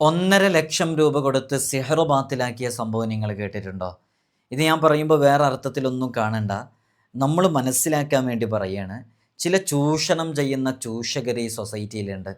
ഒന്നര ലക്ഷം രൂപ കൊടുത്ത് സിഹറു ബാത്തിലാക്കിയ സംഭവം നിങ്ങൾ കേട്ടിട്ടുണ്ടോ? ഇത് ഞാൻ പറയുമ്പോൾ വേറെ അർത്ഥത്തിലൊന്നും കാണണ്ട. നമ്മൾ മനസ്സിലാക്കാൻ വേണ്ടി പറയാണ്. ചില ചൂഷണം ചെയ്യുന്ന ചൂഷകർ ഈ സൊസൈറ്റിയിലുണ്ട്.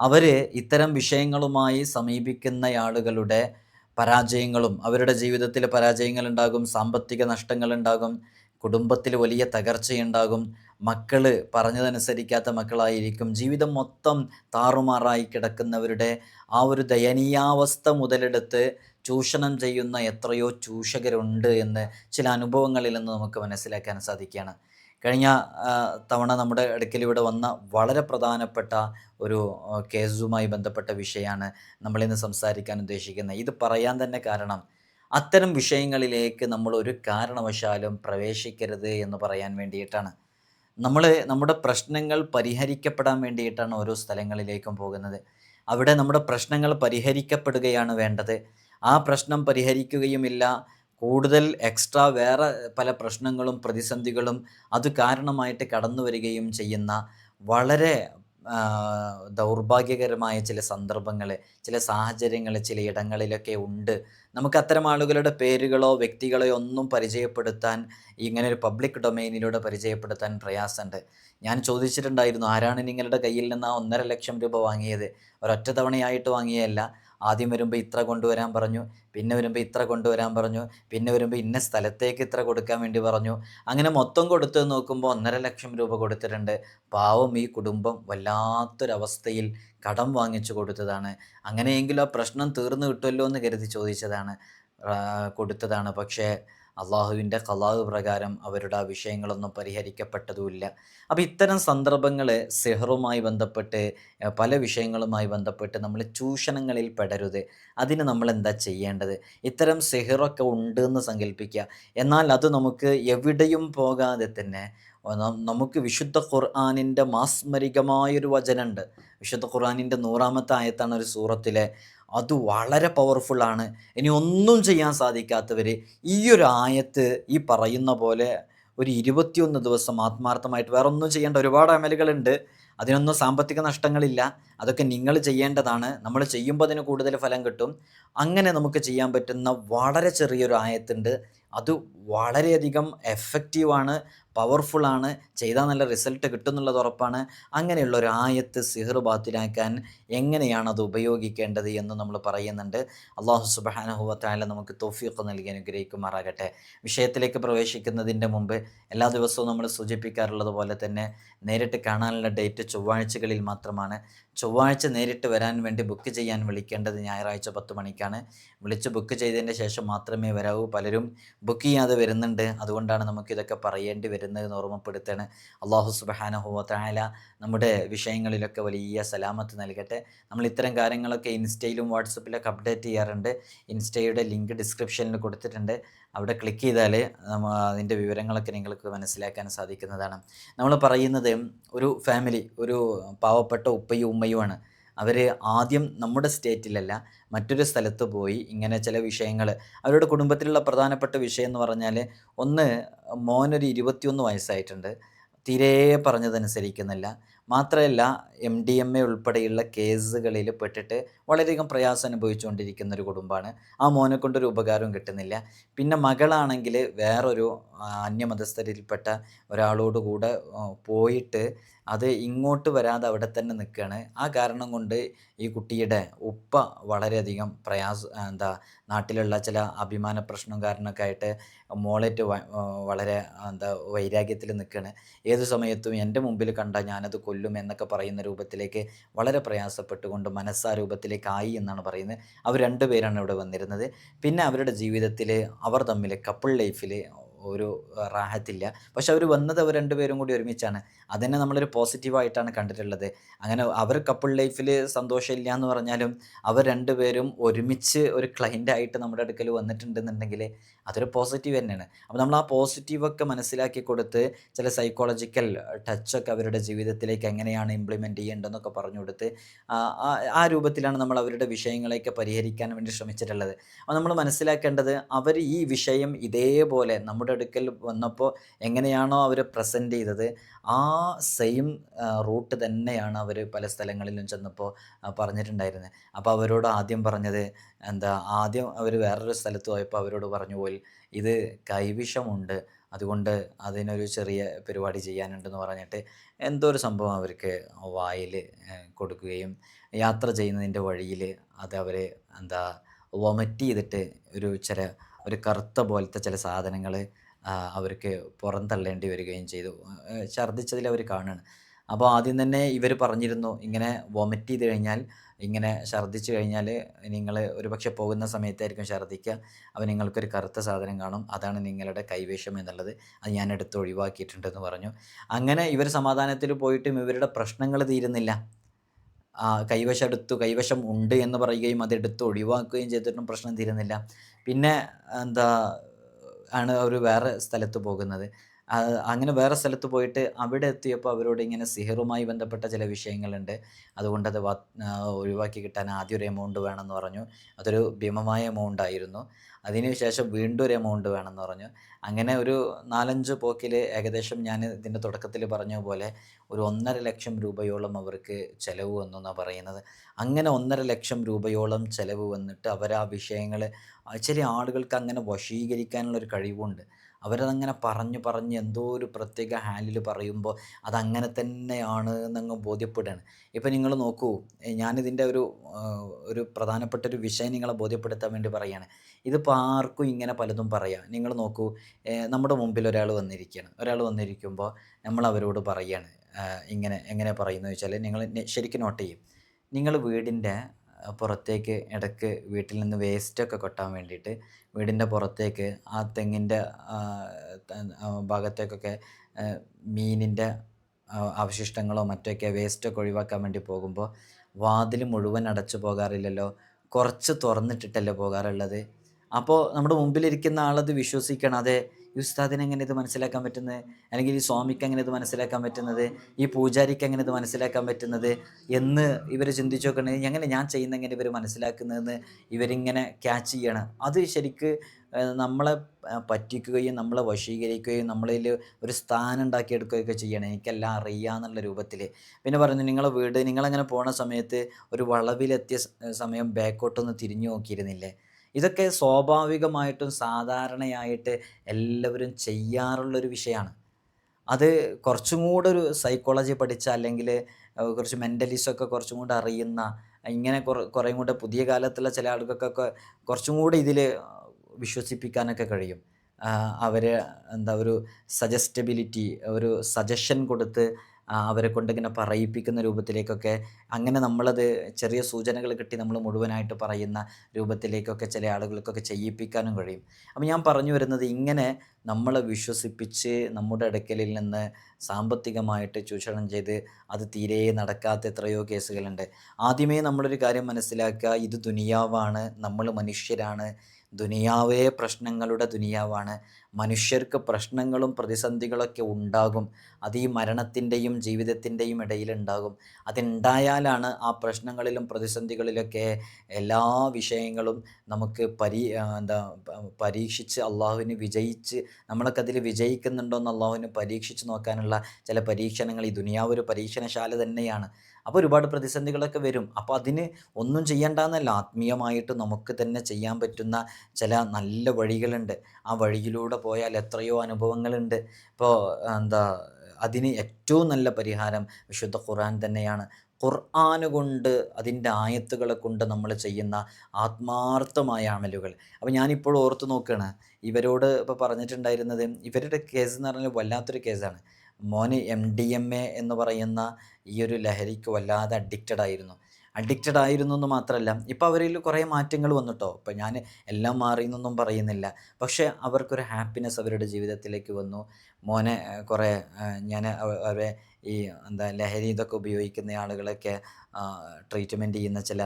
അവർ ഇത്തരം വിഷയങ്ങളുമായി സമീപിക്കുന്ന ആളുകളുടെ പരാജയങ്ങളും അവരുടെ ജീവിതത്തിൽ പരാജയങ്ങളുണ്ടാകും സാമ്പത്തിക നഷ്ടങ്ങളുണ്ടാകും കുടുംബത്തിൽ വലിയ തകർച്ചയുണ്ടാകും. മക്കൾ പറഞ്ഞതനുസരിക്കാത്ത മക്കളായിരിക്കും. ജീവിതം മൊത്തം താറുമാറായി കിടക്കുന്നവരുടെ ആ ഒരു ദയനീയാവസ്ഥ മുതലെടുത്ത് ചൂഷണം ചെയ്യുന്ന എത്രയോ ചൂഷകരുണ്ട് എന്ന് ചില അനുഭവങ്ങളിൽ നിന്ന് നമുക്ക് മനസ്സിലാക്കാൻ സാധിക്കുകയാണ്. കഴിഞ്ഞ തവണ നമ്മുടെ അടുക്കൽ ഇവിടെ വന്ന വളരെ പ്രധാനപ്പെട്ട ഒരു കേസുമായി ബന്ധപ്പെട്ട വിഷയമാണ് നമ്മളിന്ന് സംസാരിക്കാൻ ഉദ്ദേശിക്കുന്നത്. ഇത് പറയാൻ തന്നെ കാരണം അത്തരം വിഷയങ്ങളിലേക്ക് നമ്മൾ ഒരു കാരണവശാലും പ്രവേശിക്കരുത് എന്ന് പറയാൻ വേണ്ടിയിട്ടാണ്. നമ്മൾ നമ്മുടെ പ്രശ്നങ്ങൾ പരിഹരിക്കപ്പെടാൻ വേണ്ടിയിട്ടാണ് ഓരോ സ്ഥലങ്ങളിലേക്കും പോകുന്നത്. അവിടെ നമ്മുടെ പ്രശ്നങ്ങൾ പരിഹരിക്കപ്പെടുകയാണ് വേണ്ടത്. ആ പ്രശ്നം പരിഹരിക്കുകയുമില്ല. കൂടുതൽ എക്സ്ട്രാ വേറെ പല പ്രശ്നങ്ങളും പ്രതിസന്ധികളും അത് കാരണമായിട്ട് കടന്നു വരികയും ചെയ്യുന്ന വളരെ ദൗർഭാഗ്യകരമായ ചില സന്ദർഭങ്ങൾ ചില സാഹചര്യങ്ങൾ ചില ഇടങ്ങളിലൊക്കെ ഉണ്ട്. നമുക്ക് അത്തരം ആളുകളുടെ പേരുകളോ വ്യക്തികളോ ഒന്നും പരിചയപ്പെടുത്താൻ ഇങ്ങനെ ഒരു പബ്ലിക് ഡൊമൈനിലൂടെ പരിചയപ്പെടുത്താൻ പ്രയാസമുണ്ട്. ഞാൻ ചോദിച്ചിട്ടുണ്ടായിരുന്നു ആരാണ് നിങ്ങളുടെ കയ്യിൽ നിന്ന് ആ ഒന്നര ലക്ഷം രൂപ വാങ്ങിയത്? ഒരൊറ്റ തവണയായിട്ട് വാങ്ങിയതല്ല. ആദ്യം വരുമ്പോൾ ഇത്ര കൊണ്ടുവരാൻ പറഞ്ഞു പിന്നെ വരുമ്പോൾ ഇത്ര കൊണ്ടുവരാൻ പറഞ്ഞു പിന്നെ വരുമ്പോൾ ഇന്ന സ്ഥലത്തേക്ക് ഇത്ര കൊടുക്കാൻ വേണ്ടി പറഞ്ഞു. അങ്ങനെ മൊത്തം കൊടുത്ത് നോക്കുമ്പോൾ ഒന്നര ലക്ഷം രൂപ കൊടുത്തിട്ടുണ്ട്. പാവം ഈ കുടുംബം വല്ലാത്തൊരവസ്ഥയിൽ കടം വാങ്ങിച്ചു കൊടുത്തതാണ്. അങ്ങനെയെങ്കിലും ആ പ്രശ്നം തീർന്നു കിട്ടുമല്ലോ എന്ന് കരുതി ചോദിച്ചതാണ് കൊടുത്തതാണ്. പക്ഷേ അള്ളാഹുവിന്റെ കലാവ് പ്രകാരം അവരുടെ ആ വിഷയങ്ങളൊന്നും പരിഹരിക്കപ്പെട്ടതുമില്ല. അപ്പോൾ ഇത്തരം സന്ദർഭങ്ങൾ സെഹറുമായി ബന്ധപ്പെട്ട് പല വിഷയങ്ങളുമായി ബന്ധപ്പെട്ട് നമ്മൾ ചൂഷണങ്ങളിൽ പെടരുത്. അതിന് നമ്മൾ എന്താ ചെയ്യേണ്ടത്? ഇത്തരം സെഹറൊക്കെ ഉണ്ട് എന്ന് സങ്കല്പിക്കുക എന്നാൽ അത് നമുക്ക് എവിടെയും പോകാതെ തന്നെ നമുക്ക് വിശുദ്ധ ഖുർആാനിന്റെ മാസ്മരികമായൊരു വചനമുണ്ട്. വിശുദ്ധ ഖുർആാനിന്റെ നൂറാമത്തെ ആയത്താണ് ഒരു സൂറത്തിലെ അത് വളരെ പവർഫുള്ളാണ് ഇനി ഒന്നും ചെയ്യാൻ സാധിക്കാത്തവർ ഈ ഒരു ആയത്ത് ഈ പറയുന്ന പോലെ ഒരു ഇരുപത്തിയൊന്ന് ദിവസം ആത്മാർത്ഥമായിട്ട് വേറെ ഒന്നും ചെയ്യേണ്ട ഒരുപാട് അമലുകളുണ്ട്. അതിനൊന്നും സാമ്പത്തിക നഷ്ടങ്ങളില്ല. അതൊക്കെ നിങ്ങൾ ചെയ്യേണ്ടതാണ്. നമ്മൾ ചെയ്യുമ്പോൾ അതിന് കൂടുതൽ ഫലം കിട്ടും. അങ്ങനെ നമുക്ക് ചെയ്യാൻ പറ്റുന്ന വളരെ ചെറിയൊരു ആയത്തുണ്ട്. അത് വളരെയധികം എഫക്റ്റീവാണ് പവർഫുള്ളാണ് ചെയ്താൽ നല്ല റിസൾട്ട് കിട്ടുന്നുള്ളത് ഉറപ്പാണ്. അങ്ങനെയുള്ള ഒരു ആയത്ത് സിഹർ ബാത്തിലാക്കാൻ എങ്ങനെയാണ് അത് ഉപയോഗിക്കേണ്ടത് എന്ന് നമ്മൾ പറയുന്നുണ്ട്. അള്ളാഹു സുബാനഹുവത്തായാലും നമുക്ക് തോഫിയൊക്കെ നൽകി അനുഗ്രഹിക്കുമാറാകട്ടെ. വിഷയത്തിലേക്ക് പ്രവേശിക്കുന്നതിന്റെ മുമ്പ് എല്ലാ ദിവസവും നമ്മൾ സൂചിപ്പിക്കാറുള്ളത് പോലെ തന്നെ നേരിട്ട് കാണാനുള്ള ഡേറ്റ് ചൊവ്വാഴ്ചകളിൽ മാത്രമാണ്. ചൊവ്വാഴ്ച നേരിട്ട് വരാൻ വേണ്ടി ബുക്ക് ചെയ്യാൻ വിളിക്കേണ്ടത് ഞായറാഴ്ച പത്ത് മണിക്കാണ്. വിളിച്ച് ബുക്ക് ചെയ്തതിന്റെ ശേഷം മാത്രമേ വരാവൂ. പലരും ബുക്ക് ചെയ്യാതെ വരുന്നുണ്ട്. അതുകൊണ്ടാണ് നമുക്കിതൊക്കെ പറയേണ്ടി വരുന്നത്. എന്ന് ഓർമ്മപ്പെടുത്താണ്. അള്ളാഹു സുബഹാനഹുവത്തായാല നമ്മുടെ വിഷയങ്ങളിലൊക്കെ വലിയ സലാമത്ത് നൽകട്ടെ. നമ്മൾ ഇത്തരം കാര്യങ്ങളൊക്കെ ഇൻസ്റ്റയിലും വാട്സപ്പിലൊക്കെ അപ്ഡേറ്റ് ചെയ്യാറുണ്ട്. ഇൻസ്റ്റയുടെ ലിങ്ക് ഡിസ്ക്രിപ്ഷനിൽ കൊടുത്തിട്ടുണ്ട്. അവിടെ ക്ലിക്ക് ചെയ്താൽ അതിന്റെ വിവരങ്ങളൊക്കെ നിങ്ങൾക്ക് മനസ്സിലാക്കാൻ സാധിക്കുന്നതാണ്. നമ്മൾ പറയുന്നത് ഒരു ഫാമിലി ഒരു പാവപ്പെട്ട ഉപ്പയും ഉമ്മയുമാണ്. അവർ ആദ്യം നമ്മുടെ സ്റ്റേറ്റിലല്ല മറ്റൊരു സ്ഥലത്ത് പോയി ഇങ്ങനെ ചില വിഷയങ്ങൾ അവരുടെ കുടുംബത്തിലുള്ള പ്രധാനപ്പെട്ട വിഷയം എന്ന് പറഞ്ഞാൽ ഒന്ന് മോനൊരു ഇരുപത്തിയൊന്ന് വയസ്സായിട്ടുണ്ട്. തീരെ പറഞ്ഞതനുസരിക്കുന്നില്ല. മാത്രമല്ല എം ഡി എം എ ഉൾപ്പെടെയുള്ള കേസുകളിൽ പെട്ടിട്ട് വളരെയധികം പ്രയാസം അനുഭവിച്ചുകൊണ്ടിരിക്കുന്ന ഒരു കുടുംബമാണ്. ആ മോനെ കൊണ്ടൊരു ഉപകാരവും കിട്ടുന്നില്ല. പിന്നെ മകളാണെങ്കിൽ വേറൊരു അന്യമതസ്ഥരിൽപ്പെട്ട ഒരാളോട് കൂടെ പോയിട്ട് അത് ഇങ്ങോട്ട് വരാതെ അവിടെ തന്നെ നിൽക്കുകയാണ്. ആ കാരണം കൊണ്ട് ഈ കുട്ടിയുടെ ഉപ്പ വളരെയധികം പ്രയാസ എന്താ നാട്ടിലുള്ള ചില അഭിമാന പ്രശ്നം കാരണമൊക്കെ ആയിട്ട് മോളേറ്റ് വളരെ എന്താ വൈരാഗ്യത്തിൽ നിൽക്കുകയാണ്. ഏത് സമയത്തും എന്റെ മുമ്പിൽ കണ്ട ഞാനത് കൊല്ലും എന്നൊക്കെ പറയുന്ന രൂപത്തിലേക്ക് വളരെ പ്രയാസപ്പെട്ടുകൊണ്ട് മനസ്സാ രൂപത്തിലേക്ക് ആയി എന്നാണ് പറയുന്നത്. അവർ രണ്ടുപേരാണ് ഇവിടെ വന്നിരുന്നത്. പിന്നെ അവരുടെ ജീവിതത്തിൽ അവർ തമ്മിൽ കപ്പിൾ ലൈഫിൽ ഒരു റാഹത്തില്ല. പക്ഷെ അവർ വന്നത് അവർ രണ്ടുപേരും കൂടി ഒരുമിച്ചാണ്. അതിനെ നമ്മളൊരു പോസിറ്റീവായിട്ടാണ് കണ്ടിട്ടുള്ളത്. അങ്ങനെ അവർ കപ്പിൾ ലൈഫിൽ സന്തോഷമില്ല എന്ന് പറഞ്ഞാലും അവർ രണ്ടുപേരും ഒരുമിച്ച് ഒരു ക്ലൈന്റായിട്ട് നമ്മുടെ അടുക്കൽ വന്നിട്ടുണ്ടെന്നുണ്ടെങ്കിൽ അതൊരു പോസിറ്റീവ് തന്നെയാണ്. അപ്പോൾ നമ്മൾ ആ പോസിറ്റീവൊക്കെ മനസ്സിലാക്കി കൊടുത്ത് ചില സൈക്കോളജിക്കൽ ടച്ചൊക്കെ അവരുടെ ജീവിതത്തിലേക്ക് എങ്ങനെയാണ് ഇംപ്ലിമെന്റ് ചെയ്യേണ്ടതെന്നൊക്കെ പറഞ്ഞു കൊടുത്ത് ആ രൂപത്തിലാണ് നമ്മൾ അവരുടെ വിഷയങ്ങളെയൊക്കെ പരിഹരിക്കാൻ വേണ്ടി ശ്രമിച്ചിട്ടുള്ളത്. അപ്പോൾ നമ്മൾ മനസ്സിലാക്കേണ്ടത് അവർ ഈ വിഷയം ഇതേപോലെ നമ്മുടെ അടുക്കൽ വന്നപ്പോൾ എങ്ങനെയാണോ അവർ പ്രസന്റ് ചെയ്തത് ആ സെയിം റൂട്ട് തന്നെയാണ് അവർ പല സ്ഥലങ്ങളിലും ചെന്നപ്പോൾ പറഞ്ഞിട്ടുണ്ടായിരുന്നത് അപ്പോൾ അവരോട് ആദ്യം പറഞ്ഞത് എന്താ ആദ്യം അവർ വേറൊരു സ്ഥലത്ത് പോയപ്പോൾ അവരോട് പറഞ്ഞു പോയി ഇത് കൈവിഷമുണ്ട് അതുകൊണ്ട് അതിനൊരു ചെറിയ പരിപാടി ചെയ്യാനുണ്ടെന്ന് പറഞ്ഞിട്ട് എന്തോ ഒരു സംഭവം അവർക്ക് വായിൽ കൊടുക്കുകയും യാത്ര ചെയ്യുന്നതിന്റെ വഴിയിൽ അത് അവർ എന്താ വൊമറ്റ് ചെയ്തിട്ട് ഒരു ചില ഒരു കറുത്ത പോലത്തെ ചില സാധനങ്ങൾ അവർക്ക് പുറന്തള്ളേണ്ടി വരികയും ചെയ്തു. ഛർദ്ദിച്ചതിൽ അവർ കാണുകയാണ് അപ്പോൾ ആദ്യം തന്നെ ഇവർ പറഞ്ഞിരുന്നു ഇങ്ങനെ വൊമിറ്റ് ചെയ്ത് കഴിഞ്ഞാൽ ഇങ്ങനെ ഛർദ്ദിച്ചു കഴിഞ്ഞാൽ നിങ്ങൾ ഒരു പക്ഷെ പോകുന്ന സമയത്തായിരിക്കും ഛർദ്ദിക്കുക. അപ്പോൾ നിങ്ങൾക്കൊരു കറുത്ത സാധനം കാണും. അതാണ് നിങ്ങളുടെ കൈവേഷം എന്നുള്ളത്. അത് ഞാൻ എടുത്ത് ഒഴിവാക്കിയിട്ടുണ്ടെന്ന് പറഞ്ഞു. അങ്ങനെ ഇവർ സമാധാനത്തിൽ പോയിട്ടും ഇവരുടെ പ്രശ്നങ്ങൾ തീരുന്നില്ല. കൈവശം എടുത്തു കൈവശം ഉണ്ട് എന്ന് പറയുകയും അതെടുത്ത് ഒഴിവാക്കുകയും ചെയ്തിട്ടും പ്രശ്നം തീരുന്നില്ല. പിന്നെ എന്താ ആണ് അവർ വേറെ സ്ഥലത്ത് പോകുന്നത്. അങ്ങനെ വേറെ സ്ഥലത്ത് പോയിട്ട് അവിടെ എത്തിയപ്പോൾ അവരോട് ഇങ്ങനെ സിഹറുമായി ബന്ധപ്പെട്ട ചില വിഷയങ്ങളുണ്ട്. അതുകൊണ്ട് അത് ഒഴിവാക്കി കിട്ടാൻ ആദ്യം ഒരു എമൗണ്ട് വേണമെന്ന് പറഞ്ഞു. അതൊരു ഭീമമായ എമൗണ്ട് ആയിരുന്നു. അതിനുശേഷം വീണ്ടും ഒരു എമൗണ്ട് വേണമെന്ന് പറഞ്ഞു. അങ്ങനെ ഒരു നാലഞ്ച് പോക്കിൽ ഏകദേശം ഞാൻ ഇതിന്റെ തുടക്കത്തിൽ പറഞ്ഞ പോലെ ഒരു ഒന്നര ലക്ഷം രൂപയോളം അവർക്ക് ചിലവ് വന്നു എന്നാണ് പറയുന്നത്. അങ്ങനെ ഒന്നര ലക്ഷം രൂപയോളം ചിലവ് വന്നിട്ട് അവർ ആ വിഷയങ്ങൾ ചില ആളുകൾക്ക് അങ്ങനെ വശീകരിക്കാനുള്ള ഒരു കഴിവുണ്ട്. അവരതങ്ങനെ പറഞ്ഞു പറഞ്ഞ് എന്തോ ഒരു പ്രത്യേക ഹാൻഡിൽ പറയുമ്പോൾ അതങ്ങനെ തന്നെയാണ് എന്നങ്ങ് ബോധ്യപ്പെടുകയാണ്. ഇപ്പം നിങ്ങൾ നോക്കൂ ഞാനിതിന്റെ ഒരു ഒരു പ്രധാനപ്പെട്ട ഒരു വിഷയം നിങ്ങളെ ബോധ്യപ്പെടുത്താൻ വേണ്ടി പറയുകയാണ്. ഇതിപ്പോൾ ആർക്കും ഇങ്ങനെ പലതും പറയാം. നിങ്ങൾ നോക്കൂ നമ്മുടെ മുമ്പിൽ ഒരാൾ വന്നിരിക്കുകയാണ്. ഒരാൾ വന്നിരിക്കുമ്പോൾ നമ്മൾ അവരോട് പറയുകയാണ് ഇങ്ങനെ എങ്ങനെ പറയുന്നത് വെച്ചാൽ നിങ്ങൾ ശരിക്കും നോട്ട് ചെയ്യും. നിങ്ങൾ വീടിന്റെ പുറത്തേക്ക് ഇടയ്ക്ക് വീട്ടിൽ നിന്ന് വേസ്റ്റൊക്കെ കൊട്ടാൻ വേണ്ടിയിട്ട് വീടിന്റെ പുറത്തേക്ക് ആ തെങ്ങിന്റെ ഭാഗത്തേക്കൊക്കെ മീനിന്റെ അവശിഷ്ടങ്ങളോ മറ്റൊക്കെ വേസ്റ്റൊക്കെ ഒഴിവാക്കാൻ വേണ്ടി പോകുമ്പോൾ വാതിൽ മുഴുവൻ അടച്ചു പോകാറില്ലല്ലോ? കുറച്ച് തുറന്നിട്ടിട്ടല്ലേ പോകാറുള്ളത്? അപ്പോൾ നമ്മുടെ മുമ്പിലിരിക്കുന്ന ആളത് വിശ്വസിക്കണം. അതെ ഈ ഉസ്താദിന് എങ്ങനെ ഇത് മനസ്സിലാക്കാൻ പറ്റുന്നത്? അല്ലെങ്കിൽ ഈ സ്വാമിക്ക് എങ്ങനെ ഇത് മനസ്സിലാക്കാൻ പറ്റുന്നത്? ഈ പൂജാരിക്ക് എങ്ങനെ ഇത് മനസ്സിലാക്കാൻ പറ്റുന്നത്? എന്ന് ഇവർ ചിന്തിച്ചു നോക്കണേ എങ്ങനെ ഞാൻ ചെയ്യുന്ന എങ്ങനെ ഇവർ മനസ്സിലാക്കുന്നതെന്ന് ഇവരിങ്ങനെ ക്യാച്ച് ചെയ്യണം. അത് ശരിക്ക് നമ്മളെ പറ്റിക്കുകയും നമ്മളെ വശീകരിക്കുകയും നമ്മളിൽ ഒരു സ്ഥാനം ഉണ്ടാക്കിയെടുക്കുകയൊക്കെ ചെയ്യണം. എനിക്കെല്ലാം അറിയാന്നുള്ള രൂപത്തിൽ പിന്നെ പറഞ്ഞു നിങ്ങളെ വീട് നിങ്ങളങ്ങനെ പോണ സമയത്ത് ഒരു വളവിലെത്തിയ സമയം ബാക്കോട്ടൊന്ന് തിരിഞ്ഞു നോക്കിയിരുന്നില്ലേ? ഇതൊക്കെ സ്വാഭാവികമായിട്ടും സാധാരണയായിട്ട് എല്ലാവരും ചെയ്യാറുള്ളൊരു വിഷയമാണ്. അത് കുറച്ചും കൂടെ ഒരു സൈക്കോളജി പഠിച്ച അല്ലെങ്കിൽ കുറച്ച് മെന്റലിസ്റ്റൊക്കെ കുറച്ചും കൂടെ അറിയുന്ന ഇങ്ങനെ കുറേ കൂടെ പുതിയ കാലത്തുള്ള ചില ആളുകൾക്കൊക്കെ കുറച്ചും കൂടെ ഇതിൽ വിശ്വസിപ്പിക്കാനൊക്കെ കഴിയും. അവർ എന്താ ഒരു സജസ്റ്റബിലിറ്റി ഒരു സജഷൻ കൊടുത്ത് അവരെ കൊണ്ടിങ്ങനെ പറയിപ്പിക്കുന്ന രൂപത്തിലേക്കൊക്കെ അങ്ങനെ നമ്മളത് ചെറിയ സൂചനകൾ കിട്ടി നമ്മൾ മുഴുവനായിട്ട് പറയുന്ന രൂപത്തിലേക്കൊക്കെ ചില ആളുകൾക്കൊക്കെ ചെയ്യിപ്പിക്കാനും കഴിയും. അപ്പം ഞാൻ പറഞ്ഞു വരുന്നത് ഇങ്ങനെ നമ്മളെ വിശ്വസിപ്പിച്ച് നമ്മുടെ അടുക്കലിൽ നിന്ന് സാമ്പത്തികമായിട്ട് ചൂഷണം ചെയ്ത് അത് തീരെ നടക്കാത്ത എത്രയോ കേസുകളുണ്ട്. ആദ്യമേ നമ്മളൊരു കാര്യം മനസ്സിലാക്കുക ഇത് ദുനിയാവാണ് നമ്മൾ മനുഷ്യരാണ് ദുനിയാവേ പ്രശ്നങ്ങളുടെ ദുനിയാവാണ്. മനുഷ്യർക്ക് പ്രശ്നങ്ങളും പ്രതിസന്ധികളൊക്കെ ഉണ്ടാകും. അത് ഈ മരണത്തിന്റെയും ജീവിതത്തിന്റെയും ഇടയിലുണ്ടാകും അതുണ്ടായാലാണ് ആ പ്രശ്നങ്ങളിലും പ്രതിസന്ധികളിലൊക്കെ എല്ലാ വിഷയങ്ങളും നമുക്ക് പരി എന്താ പരീക്ഷിച്ച് അള്ളാഹുവിന് വിജയിച്ച് നമ്മളൊക്കെ അതിൽ വിജയിക്കുന്നുണ്ടോ എന്ന് അള്ളാഹുവിന് പരീക്ഷിച്ച് നോക്കാനുള്ള ചില പരീക്ഷണങ്ങൾ ഈ ദുനിയാവ് ഒരു പരീക്ഷണശാല തന്നെയാണ്. അപ്പോൾ ഒരുപാട് പ്രതിസന്ധികളൊക്കെ വരും. അപ്പോൾ അതിന് ഒന്നും ചെയ്യേണ്ടെന്നല്ല ആത്മീയമായിട്ട് നമുക്ക് തന്നെ ചെയ്യാൻ പറ്റുന്ന ചില നല്ല വഴികളുണ്ട്. ആ വഴിയിലൂടെ പോയാൽ എത്രയോ അനുഭവങ്ങളുണ്ട്. ഇപ്പോൾ എന്താ അതിന് ഏറ്റവും നല്ല പരിഹാരം വിശുദ്ധ ഖുർആൻ തന്നെയാണ്. ഖുർആന് കൊണ്ട് അതിന്റെ ആയത്തുകളെ കൊണ്ട് നമ്മൾ ചെയ്യുന്ന ആത്മാർത്ഥമായ അമലുകൾ. അപ്പോൾ ഞാനിപ്പോൾ ഓർത്ത് നോക്കുകയാണ് ഇവരോട് ഇപ്പോൾ പറഞ്ഞിട്ടുണ്ടായിരുന്നത് ഇവരുടെ കേസ് എന്ന് പറഞ്ഞാൽ വല്ലാത്തൊരു കേസാണ് മോന് എം ഡി എം എ എന്ന് പറയുന്ന ഈ ഒരു ലഹരിക്ക് വല്ലാതെ അഡിക്റ്റഡ് ആയിരുന്നു. അഡിക്റ്റഡ് ആയിരുന്നു എന്ന് മാത്രമല്ല ഇപ്പോൾ അവരിൽ കുറേ മാറ്റങ്ങൾ വന്നിട്ടോ? ഇപ്പോൾ ഞാൻ എല്ലാം മാറി എന്നൊന്നും പറയുന്നില്ല. പക്ഷേ അവർക്കൊരു ഹാപ്പിനെസ് അവരുടെ ജീവിതത്തിലേക്ക് വന്നു. മോനെ കുറേ ഞാൻ അവരെ ഈ എന്താ ലഹരി ഇതൊക്കെ ഉപയോഗിക്കുന്ന ആളുകളൊക്കെ ട്രീറ്റ്മെന്റ് ചെയ്യുന്ന ചില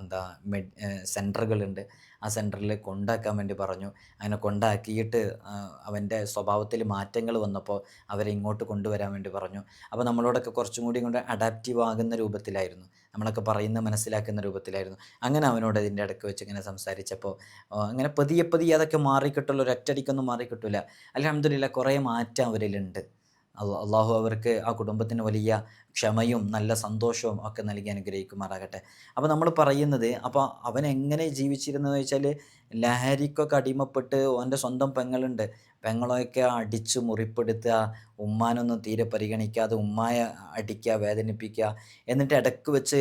എന്താ മെഡ് സെന്ററുകളുണ്ട് ആ സെന്ററിൽ കൊണ്ടാക്കാൻ വേണ്ടി പറഞ്ഞു. അങ്ങനെ കൊണ്ടാക്കിയിട്ട് അവന്റെ സ്വഭാവത്തിൽ മാറ്റങ്ങൾ വന്നപ്പോൾ അവരെ ഇങ്ങോട്ട് കൊണ്ടുവരാൻ വേണ്ടി പറഞ്ഞു. അപ്പോൾ നമ്മളോടൊക്കെ കുറച്ചും കൂടി കൊണ്ട് അഡാപ്റ്റീവ് ആകുന്ന രൂപത്തിലായിരുന്നു. നമ്മളൊക്കെ പറയുന്ന മനസ്സിലാക്കുന്ന രൂപത്തിലായിരുന്നു. അങ്ങനെ അവനോട് ഇതിന്റെ ഇടയ്ക്ക് വെച്ച് ഇങ്ങനെ സംസാരിച്ചപ്പോൾ അങ്ങനെ പതിയെ പതിയെ അതൊക്കെ മാറിക്കിട്ടുള്ളൂ ഒരൊറ്റടിക്കൊന്നും മാറിക്കിട്ടില്ല അലഹമില്ല കുറേ മാറ്റം അവരിലുണ്ട്. അള്ളാഹു അവർക്ക് ആ കുടുംബത്തിന് വലിയ ക്ഷമയും നല്ല സന്തോഷവും ഒക്കെ നൽകി അനുഗ്രഹിക്കുമാറാകട്ടെ. അപ്പോൾ നമ്മൾ പറയുന്നത് അപ്പോൾ അവൻ എങ്ങനെ ജീവിച്ചിരുന്നതെന്ന് വെച്ചാൽ ലഹരിക്കൊക്കെ അടിമപ്പെട്ട് അവന്റെ സ്വന്തം പെങ്ങളുണ്ട്. പെങ്ങളെയൊക്കെ അടിച്ച് മുറിപ്പെടുത്തുക ഉമ്മാനൊന്നും തീരെ പരിഗണിക്കാതെ ഉമ്മായ അടിക്കുക വേദനിപ്പിക്കുക. എന്നിട്ട് ഇടയ്ക്ക് വെച്ച്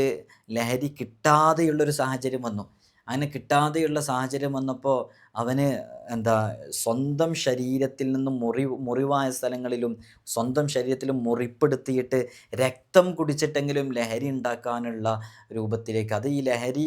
ലഹരി കിട്ടാതെയുള്ളൊരു സാഹചര്യം വന്നു. അങ്ങനെ കിട്ടാതെയുള്ള സാഹചര്യം വന്നപ്പോൾ അവന് എന്താ സ്വന്തം ശരീരത്തിൽ നിന്നും മുറി മുറിവായ സ്ഥലങ്ങളിലും സ്വന്തം ശരീരത്തിലും മുറിപ്പെടുത്തിയിട്ട് രക്തം കുടിച്ചിട്ടെങ്കിലും ലഹരി ഉണ്ടാക്കാനുള്ള രൂപത്തിലേക്ക് അത് ഈ ലഹരി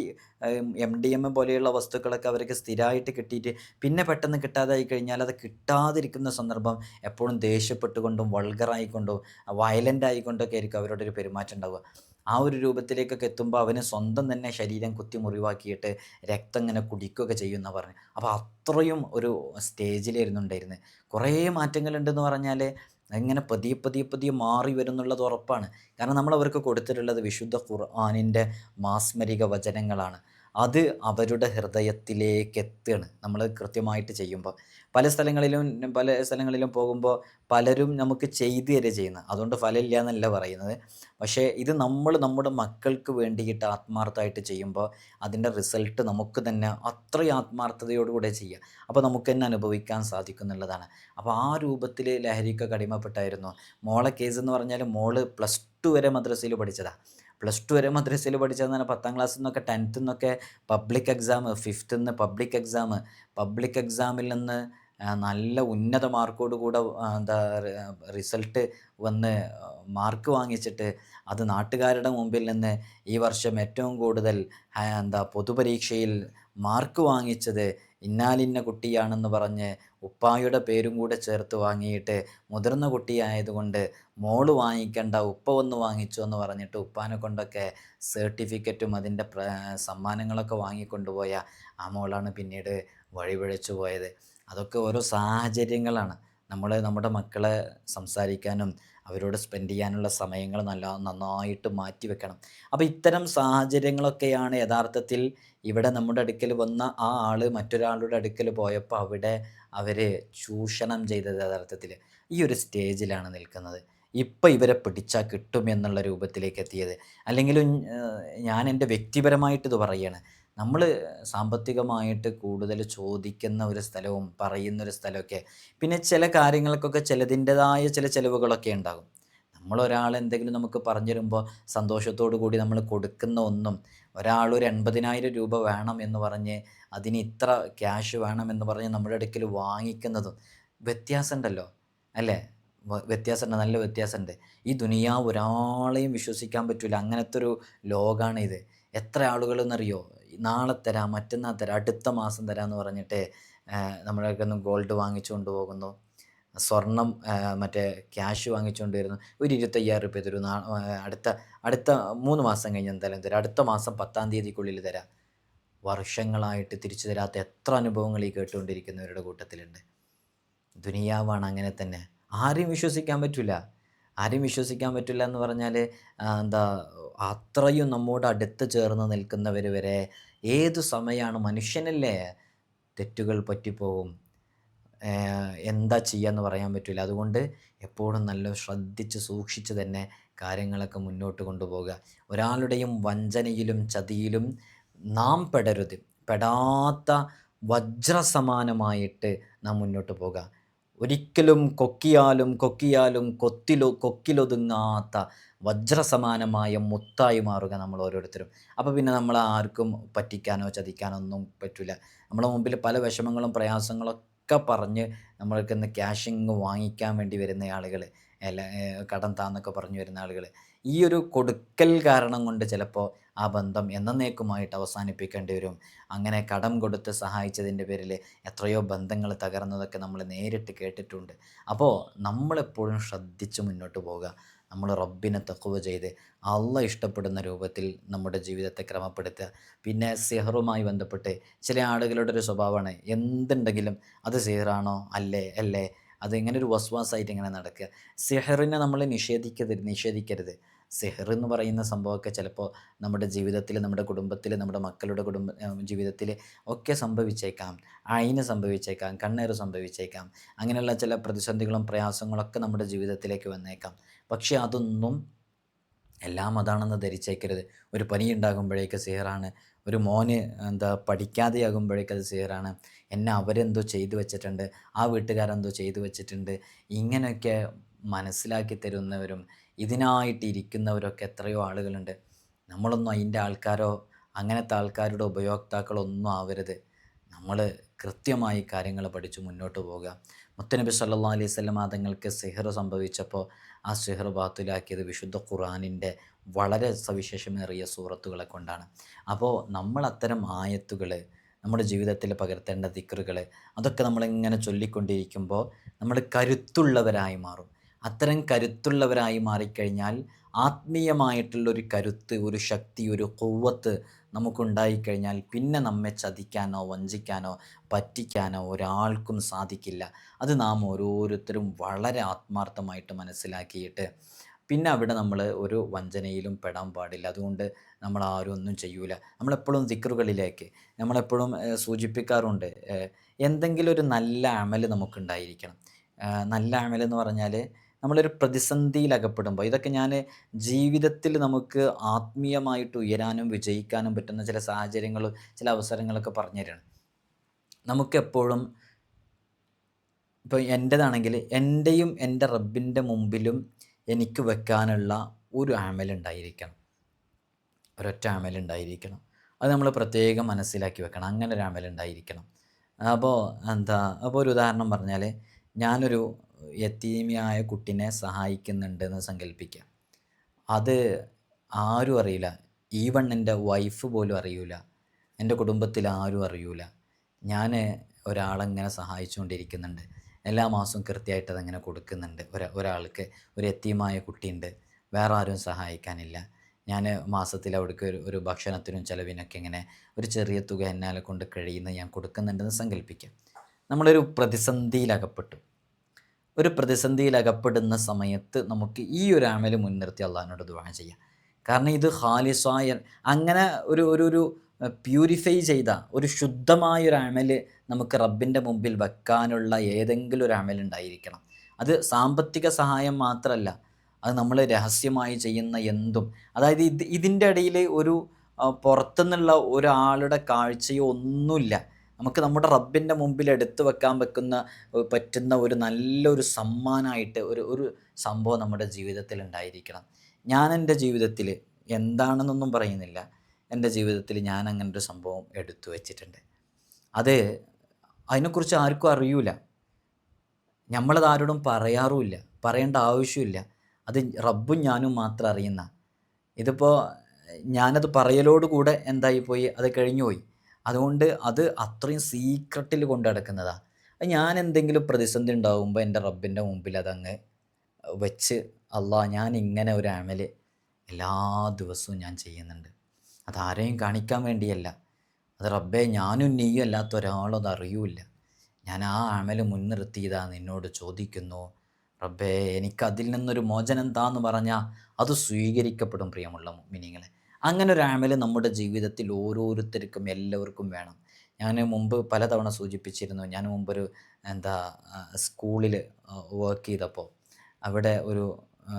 എം ഡി എം പോലെയുള്ള വസ്തുക്കളൊക്കെ അവർക്ക് സ്ഥിരമായിട്ട് കിട്ടിയിട്ട് പിന്നെ പെട്ടെന്ന് കിട്ടാതായി കഴിഞ്ഞാൽ അത് കിട്ടാതിരിക്കുന്ന സന്ദർഭം എപ്പോഴും ദേഷ്യപ്പെട്ടുകൊണ്ടും വൾഗറായിക്കൊണ്ടും വയലന്റ് ആയിക്കൊണ്ടൊക്കെ ആയിരിക്കും അവരുടെ ഒരു പെരുമാറ്റം ഉണ്ടാവുക. ആ ഒരു രൂപത്തിലേക്കൊക്കെ എത്തുമ്പോൾ അവന് സ്വന്തം തന്നെ ശരീരം കുത്തി മുറിവാക്കിയിട്ട് രക്തം ഇങ്ങനെ കുടിക്കുകയൊക്കെ ചെയ്യുമെന്ന് പറഞ്ഞു. അപ്പോൾ അത്രയും ഒരു സ്റ്റേജിലായിരുന്നു ഉണ്ടായിരുന്നത് കുറേ മാറ്റങ്ങളുണ്ടെന്ന് പറഞ്ഞാൽ ഇങ്ങനെ പതിയെ പതിയെ പതിയെ മാറി വരുന്നുള്ളത് ഉറപ്പാണ്. കാരണം നമ്മൾ അവർക്ക് കൊടുത്തിട്ടുള്ളത് വിശുദ്ധ ഖുർആാനിന്റെ മാസ്മരിക വചനങ്ങളാണ്. അത് അവരുടെ ഹൃദയത്തിലേക്ക് എത്തുകയാണ് നമ്മൾ കൃത്യമായിട്ട് ചെയ്യുമ്പോൾ പല സ്ഥലങ്ങളിലും പല സ്ഥലങ്ങളിലും പോകുമ്പോൾ പലരും നമുക്ക് ചെയ്തു തരിക ചെയ്യുന്നത്. അതുകൊണ്ട് ഫലമില്ല എന്നല്ല പറയുന്നത്. പക്ഷേ ഇത് നമ്മൾ നമ്മുടെ മക്കൾക്ക് വേണ്ടിയിട്ട് ആത്മാർത്ഥമായിട്ട് ചെയ്യുമ്പോൾ അതിന്റെ റിസൾട്ട് നമുക്ക് തന്നെ അത്രയും ആത്മാർത്ഥതയോടുകൂടെ ചെയ്യുക. അപ്പോൾ നമുക്ക് തന്നെ അനുഭവിക്കാൻ സാധിക്കും എന്നുള്ളതാണ് അപ്പോൾ ആ രൂപത്തിൽ ലഹരിക്കൊക്കെ അടിമപ്പെട്ടായിരുന്നു മോളെ കേസ് എന്ന് പറഞ്ഞാൽ മോൾ പ്ലസ് ടു വരെ മദ്രസയിൽ പഠിച്ചതാണ് പ്ലസ് ടു വരെ മദ്രസയിൽ പഠിച്ചാൽ തന്നെ പത്താം ക്ലാസ്സിൽ നിന്നൊക്കെ ടെൻത്തിൽ നിന്നൊക്കെ പബ്ലിക് എക്സാം ഫിഫ്ത്തിൽ നിന്ന് പബ്ലിക് എക്സാം പബ്ലിക് എക്സാമിൽ നിന്ന് നല്ല ഉന്നത മാർക്കോട് കൂടെ എന്താ റിസൾട്ട് വന്ന് മാർക്ക് വാങ്ങിച്ചിട്ട് അത് നാട്ടുകാരുടെ മുമ്പിൽ നിന്ന് ഈ വർഷം ഏറ്റവും കൂടുതൽ എന്താ പൊതുപരീക്ഷയിൽ മാർക്ക് വാങ്ങിച്ചത് ഇന്നാലിന്ന കുട്ടിയാണെന്ന് പറഞ്ഞ് ഉപ്പായുടെ പേരും കൂടെ ചേർത്ത് വാങ്ങിയിട്ട് മുതിർന്ന കുട്ടിയായതുകൊണ്ട് മോൾ വാങ്ങിക്കണ്ട ഉപ്പ ഒന്ന് വാങ്ങിച്ചു എന്ന് പറഞ്ഞിട്ട് ഉപ്പാനെ കൊണ്ടൊക്കെ സർട്ടിഫിക്കറ്റും അതിന്റെ സമ്മാനങ്ങളൊക്കെ വാങ്ങിക്കൊണ്ടുപോയ ആ മോളാണ് പിന്നീട് വഴിപിഴച്ചു പോയത്. അതൊക്കെ ഓരോ സാഹചര്യങ്ങളാണ്. നമ്മൾ നമ്മുടെ മക്കളെ സംസാരിക്കാനും അവരോട് സ്പെൻഡ് ചെയ്യാനുള്ള സമയങ്ങൾ നല്ല നന്നായിട്ട് മാറ്റി വെക്കണം അപ്പോൾ ഇത്തരം സാഹചര്യങ്ങളൊക്കെയാണ് യഥാർത്ഥത്തിൽ ഇവിടെ നമ്മുടെ അടുക്കൽ വന്ന ആ ആൾ മറ്റൊരാളുടെ അടുക്കൽ പോയപ്പോൾ അവിടെ അവരെ ചൂഷണം ചെയ്തത് യഥാർത്ഥത്തിൽ ഈ ഒരു സ്റ്റേജിലാണ് നിൽക്കുന്നത്. ഇപ്പം ഇവരെ പിടിച്ചാൽ കിട്ടും എന്നുള്ള രൂപത്തിലേക്ക് എത്തിയത്. അല്ലെങ്കിലും ഞാൻ എന്റെ വ്യക്തിപരമായിട്ട് ഇത് പറയുകയാണ് നമ്മൾ സാമ്പത്തികമായിട്ട് കൂടുതൽ ചോദിക്കുന്ന ഒരു സ്ഥലവും പറയുന്ന ഒരു സ്ഥലമൊക്കെ പിന്നെ ചില കാര്യങ്ങൾക്കൊക്കെ ചിലതിന്റെതായ ചില ചിലവുകളൊക്കെ ഉണ്ടാകും. നമ്മളൊരാൾ എന്തെങ്കിലും നമുക്ക് പറഞ്ഞു തരുമ്പോൾ സന്തോഷത്തോടു കൂടി നമ്മൾ കൊടുക്കുന്ന ഒന്നും ഒരാൾ ഒരു എൺപതിനായിരം രൂപ വേണം എന്ന് പറഞ്ഞ് അതിന് ഇത്ര ക്യാഷ് എന്ന് പറഞ്ഞ് നമ്മുടെ അടുക്കൽ വാങ്ങിക്കുന്നതും വ്യത്യാസമുണ്ടല്ലോ അല്ലേ? വ്യത്യാസമുണ്ട് നല്ല വ്യത്യാസമുണ്ട്. ഈ ദുനിയാവ് ഒരാളെയും വിശ്വസിക്കാൻ പറ്റില്ല അങ്ങനത്തെ ഒരു ലോകമാണ് ഇത്. എത്ര ആളുകളെന്നറിയോ? നാളെ തരാം മറ്റന്നാൾ തരാം അടുത്ത മാസം തരാം എന്ന് പറഞ്ഞിട്ട് നമ്മളൊക്കെ ഒന്ന് ഗോൾഡ് വാങ്ങിച്ചു കൊണ്ടുപോകുന്നു സ്വർണം മറ്റേ ക്യാഷ് വാങ്ങിച്ചുകൊണ്ട് വരുന്നു ഒരു ഇരുപത്തയ്യായിരം റുപ്യ തരൂ. അടുത്ത അടുത്ത മൂന്ന് മാസം കഴിഞ്ഞ് എന്തായാലും തരാം. അടുത്ത മാസം പത്താം തീയതിക്കുള്ളിൽ തരാം. വർഷങ്ങളായിട്ട് തിരിച്ചു തരാത്ത എത്ര അനുഭവങ്ങൾ ഈ കേട്ടുകൊണ്ടിരിക്കുന്നവരുടെ കൂട്ടത്തിലുണ്ട്. ദുനിയാവാണ് അങ്ങനെ തന്നെ. ആരെയും വിശ്വസിക്കാൻ പറ്റില്ല. ആരെയും വിശ്വസിക്കാൻ പറ്റില്ല എന്ന് പറഞ്ഞാൽ എന്താ അത്രയും നമ്മോട് അടുത്ത് ചേർന്ന് നിൽക്കുന്നവർ വരെ ഏതു സമയമാണ് മനുഷ്യനല്ലേ തെറ്റുകൾ പറ്റിപ്പോവും. എന്താ ചെയ്യാന്ന് പറയാൻ പറ്റില്ല അതുകൊണ്ട് എപ്പോഴും നല്ല ശ്രദ്ധിച്ച് സൂക്ഷിച്ച് തന്നെ കാര്യങ്ങളൊക്കെ മുന്നോട്ട് കൊണ്ടുപോകുക ഒരാളുടെയും വഞ്ചനയിലും ചതിയിലും നാം പെടരുത്. പെടാത്ത വജ്രസമാനമായിട്ട് നാം മുന്നോട്ട് പോകുക ഒരിക്കലും കൊക്കിയാലും കൊക്കിയാലും കൊത്തിലൊ കൊക്കിലൊതുങ്ങാത്ത വജ്രസമാനമായ മുത്തായി മാറുക നമ്മൾ ഓരോരുത്തരും. അപ്പോൾ പിന്നെ നമ്മൾ ആർക്കും പറ്റിക്കാനോ ചതിക്കാനോ ഒന്നും പറ്റില്ല നമ്മുടെ മുമ്പിൽ പല വിഷമങ്ങളും പ്രയാസങ്ങളൊക്കെ പറഞ്ഞ് നമ്മൾക്ക് ഇന്ന് ക്യാഷിങ് വാങ്ങിക്കാൻ വേണ്ടി വരുന്ന ആളുകൾ അല്ല കടം താന്നൊക്കെ പറഞ്ഞു വരുന്ന ആളുകൾ ഈ ഒരു കൊടുക്കൽ കാരണം കൊണ്ട് ചിലപ്പോൾ ആ ബന്ധം എന്നേക്കുമായിട്ട് അവസാനിപ്പിക്കേണ്ടി വരും. അങ്ങനെ കടം കൊടുത്ത് സഹായിച്ചതിന്റെ പേരിൽ എത്രയോ ബന്ധങ്ങൾ തകർന്നതൊക്കെ നമ്മൾ നേരിട്ട് കേട്ടിട്ടുണ്ട്. അപ്പോൾ നമ്മളെപ്പോഴും ശ്രദ്ധിച്ച് മുന്നോട്ട് പോവുക. നമ്മൾ റബ്ബിനെ തക്കുവ ചെയ്ത് അള്ള ഇഷ്ടപ്പെടുന്ന രൂപത്തിൽ നമ്മുടെ ജീവിതത്തെ ക്രമപ്പെടുത്തുക. പിന്നെ സിഹറുമായി ബന്ധപ്പെട്ട് ചില ആളുകളുടെ ഒരു സ്വഭാവമാണ് എന്തുണ്ടെങ്കിലും അത് സിഹറാണോ? അല്ലേ? അല്ലേ? അത് ഇങ്ങനെ ഒരു വസ്വാസായിട്ട് ഇങ്ങനെ നടക്കുക. സിഹറിനെ നമ്മൾ നിഷേധിക്കരുത് നിഷേധിക്കരുത്. സിഹർ എന്ന് പറയുന്ന സംഭവമൊക്കെ ചിലപ്പോൾ നമ്മുടെ ജീവിതത്തിൽ നമ്മുടെ കുടുംബത്തിൽ നമ്മുടെ മക്കളുടെ കുടുംബ ജീവിതത്തിൽ ഒക്കെ സംഭവിച്ചേക്കാം. അയിന് സംഭവിച്ചേക്കാം കണ്ണേറ് സംഭവിച്ചേക്കാം. അങ്ങനെയുള്ള ചില പ്രതിസന്ധികളും പ്രയാസങ്ങളൊക്കെ നമ്മുടെ ജീവിതത്തിലേക്ക് വന്നേക്കാം. പക്ഷേ അതൊന്നും എല്ലാം അതാണെന്ന് ധരിച്ചേക്കരുത്. ഒരു പനി ഉണ്ടാകുമ്പോഴേക്ക് സിഹറാണ് ഒരു മോന് എന്താ പഠിക്കാതെയാകുമ്പോഴേക്ക് അത് സിഹറാണ്. എന്നെ അവരെന്തോ ചെയ്തു വെച്ചിട്ടുണ്ട് ആ വീട്ടുകാരെന്തോ ചെയ്തു വെച്ചിട്ടുണ്ട്. ഇങ്ങനെയൊക്കെ മനസ്സിലാക്കി തരുന്നവരും ഇതിനായിട്ട് ഇരിക്കുന്നവരൊക്കെ എത്രയോ ആളുകളുണ്ട്. നമ്മളൊന്നും അതിന്റെ ആൾക്കാരോ അങ്ങനത്തെ ആൾക്കാരുടെ ഉപയോക്താക്കളൊന്നും ആവരുത്. നമ്മൾ കൃത്യമായി കാര്യങ്ങൾ പഠിച്ചു മുന്നോട്ട് പോകുക മുത്തനബി സല്ലാ അലൈഹി സ്വലം തങ്ങൾക്ക് സിഹർ സംഭവിച്ചപ്പോൾ ആ സിഹർ ബാത്തിലാക്കിയത് വിശുദ്ധ ഖുറാനിന്റെ വളരെ സവിശേഷമേറിയ സൂറത്തുകളെ കൊണ്ടാണ്. അപ്പോൾ നമ്മൾ അത്തരം ആയത്തുകൾ നമ്മുടെ ജീവിതത്തിൽ പകർത്തേണ്ട ദിക്കറുകൾ അതൊക്കെ നമ്മളിങ്ങനെ ചൊല്ലിക്കൊണ്ടിരിക്കുമ്പോൾ നമ്മൾ കരുത്തുള്ളവരായി മാറും. അത്തരം കരുത്തുള്ളവരായി മാറിക്കഴിഞ്ഞാൽ ആത്മീയമായിട്ടുള്ളൊരു കരുത്ത് ഒരു ശക്തി ഒരു കൊവ്വത്ത് നമുക്കുണ്ടായിക്കഴിഞ്ഞാൽ പിന്നെ നമ്മെ ചതിക്കാനോ വഞ്ചിക്കാനോ പറ്റിക്കാനോ ഒരാൾക്കും സാധിക്കില്ല. അത് നാം ഓരോരുത്തരും വളരെ ആത്മാർത്ഥമായിട്ട് മനസ്സിലാക്കിയിട്ട് പിന്നെ അവിടെ നമ്മൾ ഒരു വഞ്ചനയിലും പെടാൻ പാടില്ല. അതുകൊണ്ട് നമ്മൾ ആരും ഒന്നും ചെയ്യൂല. നമ്മളെപ്പോഴും ദിക്കറുകളിലേക്ക് നമ്മളെപ്പോഴും സൂചിപ്പിക്കാറുണ്ട് എന്തെങ്കിലും ഒരു നല്ല അമൽ നമുക്കുണ്ടായിരിക്കണം. നല്ല അമൽ എന്ന് പറഞ്ഞാൽ നമ്മളൊരു പ്രതിസന്ധിയിൽ അകപ്പെടുമ്പോൾ ഇതൊക്കെ ഞാൻ ജീവിതത്തിൽ നമുക്ക് ആത്മീയമായിട്ട് ഉയരാനും വിജയിക്കാനും പറ്റുന്ന ചില സാഹചര്യങ്ങളും ചില അവസരങ്ങളൊക്കെ പറഞ്ഞു തരാണ്. നമുക്കെപ്പോഴും ഇപ്പോൾ എന്റേതാണെങ്കിൽ എന്റെയും എന്റെ റബ്ബിന്റെ മുമ്പിലും എനിക്ക് വെക്കാനുള്ള ഒരു ആമലുണ്ടായിരിക്കണം ഒരൊറ്റ ആമലുണ്ടായിരിക്കണം അത് നമ്മൾ പ്രത്യേകം മനസ്സിലാക്കി വെക്കണം. അങ്ങനെ ഒരു ആമലുണ്ടായിരിക്കണം അപ്പോൾ എന്താ അപ്പോൾ ഒരു ഉദാഹരണം പറഞ്ഞാൽ ഞാനൊരു യത്തീമിയായ കുട്ടിനെ സഹായിക്കുന്നുണ്ടെന്ന് സങ്കല്പിക്കുക അത് ആരും അറിയില്ല. ഈവൺ എന്റെ വൈഫ് പോലും അറിയില്ല എന്റെ കുടുംബത്തിൽ ആരും അറിയൂല. ഞാൻ ഒരാളെങ്ങനെ സഹായിച്ചുകൊണ്ടിരിക്കുന്നുണ്ട്. എല്ലാ മാസവും കൃത്യമായിട്ട് അതങ്ങനെ കൊടുക്കുന്നുണ്ട്. ഒരു ഒരാൾക്ക് ഒരു എത്തിയമായ കുട്ടിയുണ്ട്. വേറെ ആരും സഹായിക്കാനില്ല. ഞാൻ മാസത്തിൽ അവിടേക്ക് ഒരു ഒരു ഭക്ഷണത്തിനും ചിലവിനൊക്കെ ഇങ്ങനെ ഒരു ചെറിയ തുക എന്നാലെ കൊണ്ട് കഴിയുന്ന ഞാൻ കൊടുക്കുന്നുണ്ടെന്ന് സങ്കല്പിക്കാം നമ്മളൊരു പ്രതിസന്ധിയിലകപ്പെട്ടു. ഒരു പ്രതിസന്ധിയിൽ അകപ്പെടുന്ന സമയത്ത് നമുക്ക് ഈ ഒരു ആമൽ മുൻനിർത്തി അള്ളാഹിനോട് ദുവാ ചെയ്യാം. കാരണം ഇത് ഹാലിസായ അങ്ങനെ ഒരു ഒരു ഒരു പ്യൂരിഫൈ ചെയ്ത ഒരു ശുദ്ധമായ ഒരു അമൽ നമുക്ക് റബ്ബിന്റെ മുമ്പിൽ വെക്കാനുള്ള ഏതെങ്കിലും ഒരു അമൽ ഉണ്ടായിരിക്കണം. അത് സാമ്പത്തിക സഹായം മാത്രമല്ല അത് നമ്മൾ രഹസ്യമായി ചെയ്യുന്ന എന്തും. അതായത് ഇത് ഇതിന്റെ ഇടയിൽ ഒരു പുറത്തുനിന്നുള്ള ഒരാളുടെ കാഴ്ചയോ ഒന്നുമില്ല. നമുക്ക് നമ്മുടെ റബ്ബിന്റെ മുമ്പിൽ എടുത്തു വെക്കാൻ വെക്കുന്ന പറ്റുന്ന ഒരു നല്ലൊരു സമ്മാനമായിട്ട് ഒരു ഒരു സംഭവം നമ്മുടെ ജീവിതത്തിൽ ഉണ്ടായിരിക്കണം. ഞാൻ എന്റെ ജീവിതത്തിൽ എന്താണെന്നൊന്നും പറയുന്നില്ല. എന്റെ ജീവിതത്തിൽ ഞാൻ അങ്ങനെ ഒരു സംഭവം എടുത്തു വെച്ചിട്ടുണ്ട്. അത് അതിനെക്കുറിച്ച് ആർക്കും അറിയൂല. നമ്മളത് ആരോടും പറയാറുമില്ല. പറയേണ്ട ആവശ്യമില്ല. അത് റബ്ബും ഞാനും മാത്രം അറിയുന്ന. ഇതിപ്പോൾ ഞാനത് പറയലോടുകൂടെ എന്തായിപ്പോയി അത് കഴിഞ്ഞു പോയി അതുകൊണ്ട് അത് അത്രയും സീക്രട്ടിൽ കൊണ്ട് നടക്കുന്നതാണ് ഞാൻ എന്തെങ്കിലും പ്രതിസന്ധി ഉണ്ടാകുമ്പോൾ എന്റെ റബ്ബിന്റെ മുമ്പിൽ അതങ്ങ് വെച്ച് അള്ളാ ഞാൻ ഇങ്ങനെ ഒരു അമൽ എല്ലാ ദിവസവും ഞാൻ ചെയ്യുന്നുണ്ട്. അതാരെയും കാണിക്കാൻ വേണ്ടിയല്ല. അത് റബ്ബെ ഞാനും നീയും അല്ലാത്ത ഒരാളും അറിയൂല ഞാൻ ആ അമൽ മുൻനിർത്തിയതാ നിന്നോട് ചോദിക്കുന്നു. റബ്ബേ എനിക്കതിൽ നിന്നൊരു മോചനം താന്ന് പറഞ്ഞാൽ അത് സ്വീകരിക്കപ്പെടും പ്രിയമുള്ള മിനിങ്ങളെ അങ്ങനെ ഒരു ആമൽ നമ്മുടെ ജീവിതത്തിൽ ഓരോരുത്തർക്കും എല്ലാവർക്കും വേണം. ഞാൻ മുമ്പ് പലതവണ സൂചിപ്പിച്ചിരുന്നു ഞാൻ മുമ്പൊരു എന്താ സ്കൂളിൽ വർക്ക് ചെയ്തപ്പോൾ അവിടെ ഒരു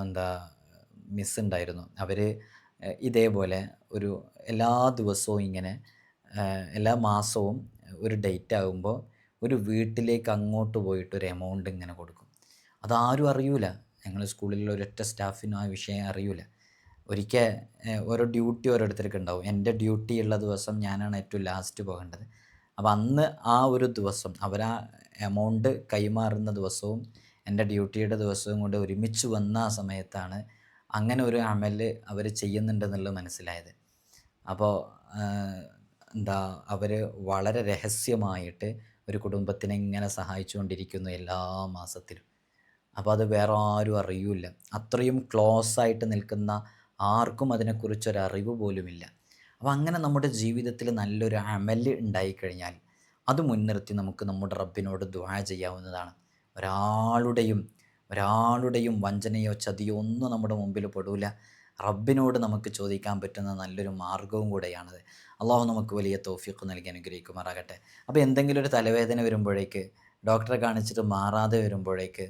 എന്താ മിസ് ഉണ്ടായിരുന്നു. അവർ ഇതേപോലെ ഒരു എല്ലാ ദിവസവും ഇങ്ങനെ എല്ലാ മാസവും ഒരു ഡേറ്റ് ആകുമ്പോൾ ഒരു വീട്ടിലേക്ക് അങ്ങോട്ട് പോയിട്ട് ഒരു എമൗണ്ട് ഇങ്ങനെ കൊടുക്കും. അതാരും അറിയൂല. ഞങ്ങൾ സ്കൂളിലുള്ള ഒരൊറ്റ സ്റ്റാഫിനും ആ വിഷയം അറിയൂല. ഒരിക്കൽ ഓരോ ഡ്യൂട്ടി ഓരോരുത്തർക്ക് ഉണ്ടാവും. എന്റെ ഡ്യൂട്ടി ഉള്ള ദിവസം ഞാനാണ് ഏറ്റവും ലാസ്റ്റ് പോകേണ്ടത്. അപ്പോൾ അന്ന് ആ ഒരു ദിവസം അവർ ആ എമൗണ്ട് കൈമാറുന്ന ദിവസവും എന്റെ ഡ്യൂട്ടിയുടെ ദിവസവും കൊണ്ട് ഒരുമിച്ച് വന്ന ആ സമയത്താണ് അങ്ങനെ ഒരു അമൽ അവർ ചെയ്യുന്നുണ്ടെന്നുള്ളത് മനസ്സിലായത്. അപ്പോൾ എന്താ അവർ വളരെ രഹസ്യമായിട്ട് ഒരു കുടുംബത്തിനെ ഇങ്ങനെ സഹായിച്ചുകൊണ്ടിരിക്കുന്നു എല്ലാ മാസത്തിലും. അപ്പോൾ അത് വേറെ ആരും അറിയില്ല. അത്രയും ക്ലോസ് ആയിട്ട് നിൽക്കുന്ന ആർക്കും അതിനെക്കുറിച്ചൊരു അറിവ് പോലുമില്ല. അപ്പോൾ അങ്ങനെ നമ്മുടെ ജീവിതത്തിൽ നല്ലൊരു അമൽ ഉണ്ടായിക്കഴിഞ്ഞാൽ അത് മുൻനിർത്തി നമുക്ക് നമ്മുടെ റബ്ബിനോട് ദ്വാ ചെയ്യാവുന്നതാണ്. ഒരാളുടെയും ഒരാളുടെയും വഞ്ചനയോ ചതിയോ ഒന്നും നമ്മുടെ മുമ്പിൽ പെടൂല. റബ്ബിനോട് നമുക്ക് ചോദിക്കാൻ പറ്റുന്ന നല്ലൊരു മാർഗവും കൂടെയാണത്. അള്ളാഹു നമുക്ക് വലിയ തോഫിക്ക് നൽകി അനുഗ്രഹിക്കുമാറാകട്ടെ. അപ്പോൾ എന്തെങ്കിലും ഒരു തലവേദന വരുമ്പോഴേക്ക് ഡോക്ടറെ കാണിച്ചിട്ട് മാറാതെ വരുമ്പോഴേക്ക്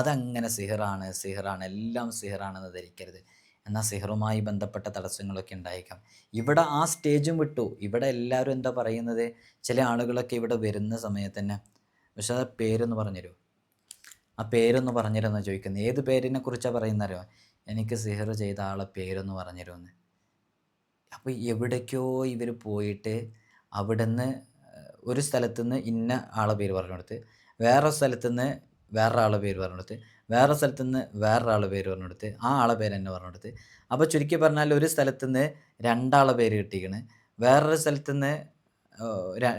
അതങ്ങനെ സിഹറാണ് സിഹറാണ് എല്ലാം സിഹറാണെന്ന് ധരിക്കരുത്. എന്നാൽ സിഹറുമായി ബന്ധപ്പെട്ട തടസ്സങ്ങളൊക്കെ ഉണ്ടായേക്കാം. ഇവിടെ ആ സ്റ്റേജും വിട്ടു. ഇവിടെ എല്ലാവരും എന്താ പറയുന്നത്? ചില ആളുകളൊക്കെ ഇവിടെ വരുന്ന സമയത്ത് തന്നെ പക്ഷേ ആ പേരൊന്ന് പറഞ്ഞുതരുമോ? ആ പേരൊന്ന് പറഞ്ഞുതരുമെന്ന് ചോദിക്കുന്നത്. ഏത് പേരിനെ കുറിച്ചാണ് പറയുന്നറിയോ എനിക്ക് സിഹർ ചെയ്ത ആളെ പേരൊന്ന് പറഞ്ഞുതരുമെന്ന് അപ്പോൾ എവിടേക്കോ ഇവർ പോയിട്ട് അവിടെ നിന്ന് ഒരു സ്ഥലത്തുനിന്ന് ഇന്ന ആളെ പേര് പറഞ്ഞു കൊടുത്ത് വേറെ സ്ഥലത്തുനിന്ന് വേറെ ആളെ പേര് പറഞ്ഞു കൊടുത്ത് വേറെ സ്ഥലത്തുനിന്ന് വേറൊരാളെ പേര് പറഞ്ഞെടുത്ത് ആ ആളെ പേര് തന്നെ പറഞ്ഞെടുത്ത് അപ്പോൾ ചുരുക്കി പറഞ്ഞാൽ ഒരു സ്ഥലത്തുനിന്ന് രണ്ടാളെ പേര് കിട്ടിക്കണ് വേറൊരു സ്ഥലത്തുനിന്ന്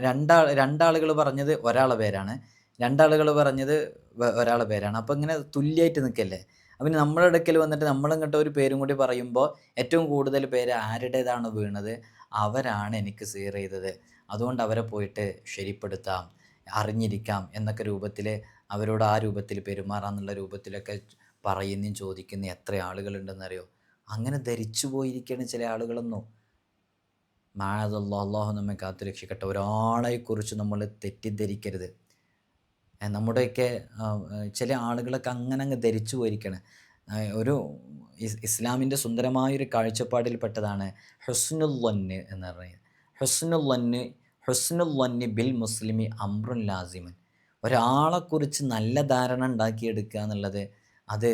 രണ്ടാൾ രണ്ടാളുകൾ പറഞ്ഞത് ഒരാളെ പേരാണ്. രണ്ടാളുകൾ പറഞ്ഞത് ഒരാളെ പേരാണ്. അപ്പോൾ ഇങ്ങനെ തുല്യമായിട്ട് നിൽക്കല്ലേ? അപ്പം നമ്മുടെ അടുക്കൽ വന്നിട്ട് നമ്മളിങ്ങോട്ട് ഒരു പേരും കൂടി പറയുമ്പോൾ ഏറ്റവും കൂടുതൽ പേര് ആരുടേതാണ് വീണത്? അവരാണ് എനിക്ക് സീർ ചെയ്തത്. അതുകൊണ്ട് അവരെ പോയിട്ട് ശരിപ്പെടുത്താം അറിഞ്ഞിരിക്കാം എന്നൊക്കെ രൂപത്തിൽ അവരോട് ആ രൂപത്തിൽ പെരുമാറാന്നുള്ള രൂപത്തിലൊക്കെ പറയുന്നതും ചോദിക്കുന്ന എത്ര ആളുകളുണ്ടെന്നറിയോ? അങ്ങനെ ധരിച്ചു പോയിരിക്കുകയാണ് ചില ആളുകളൊന്നും. മാഴതല്ലോ അള്ളാഹു നമ്മെ കാത്തുരക്ഷിക്കട്ടെ ഒരാളെക്കുറിച്ച് നമ്മൾ തെറ്റിദ്ധരിക്കരുത്. നമ്മുടെയൊക്കെ ചില ആളുകളൊക്കെ അങ്ങനെ അങ്ങ് ധരിച്ചു പോയിരിക്കണം. ഒരു ഇസ് ഇസ്ലാമിന്റെ സുന്ദരമായൊരു കാഴ്ചപ്പാടിൽപ്പെട്ടതാണ് ഹുസ്നുല്ലന്ന് എന്ന് പറയുന്നത്. ഹുസ്നുല്ലന്ന് ഹുസ്നുല്ലന്ന് ബിൽ മുസ്ലിമി അമ്രുൻ ലാസിമൻ. ഒരാളെക്കുറിച്ച് നല്ല ധാരണ ഉണ്ടാക്കിയെടുക്കുക എന്നുള്ളത് അത്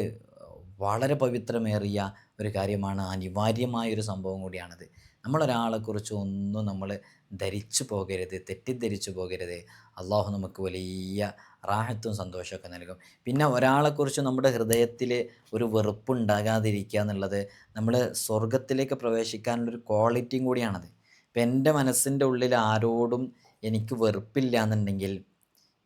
വളരെ പവിത്രമേറിയ ഒരു കാര്യമാണ്. അനിവാര്യമായൊരു സംഭവം കൂടിയാണത്. നമ്മളൊരാളെക്കുറിച്ച് ഒന്നും നമ്മൾ ധരിച്ചു പോകരുത് തെറ്റിദ്ധരിച്ചു പോകരുത്. അള്ളാഹു നമുക്ക് വലിയ റാഹത്തും സന്തോഷമൊക്കെ നൽകും. പിന്നെ ഒരാളെക്കുറിച്ച് നമ്മുടെ ഹൃദയത്തിൽ ഒരു വെറുപ്പുണ്ടാകാതിരിക്കുക എന്നുള്ളത് നമ്മൾ സ്വർഗത്തിലേക്ക് പ്രവേശിക്കാനുള്ളൊരു ക്വാളിറ്റിയും കൂടിയാണത്. ഇപ്പം എന്റെ മനസ്സിന്റെ ഉള്ളിൽ ആരോടും എനിക്ക് വെറുപ്പില്ല എന്നുണ്ടെങ്കിൽ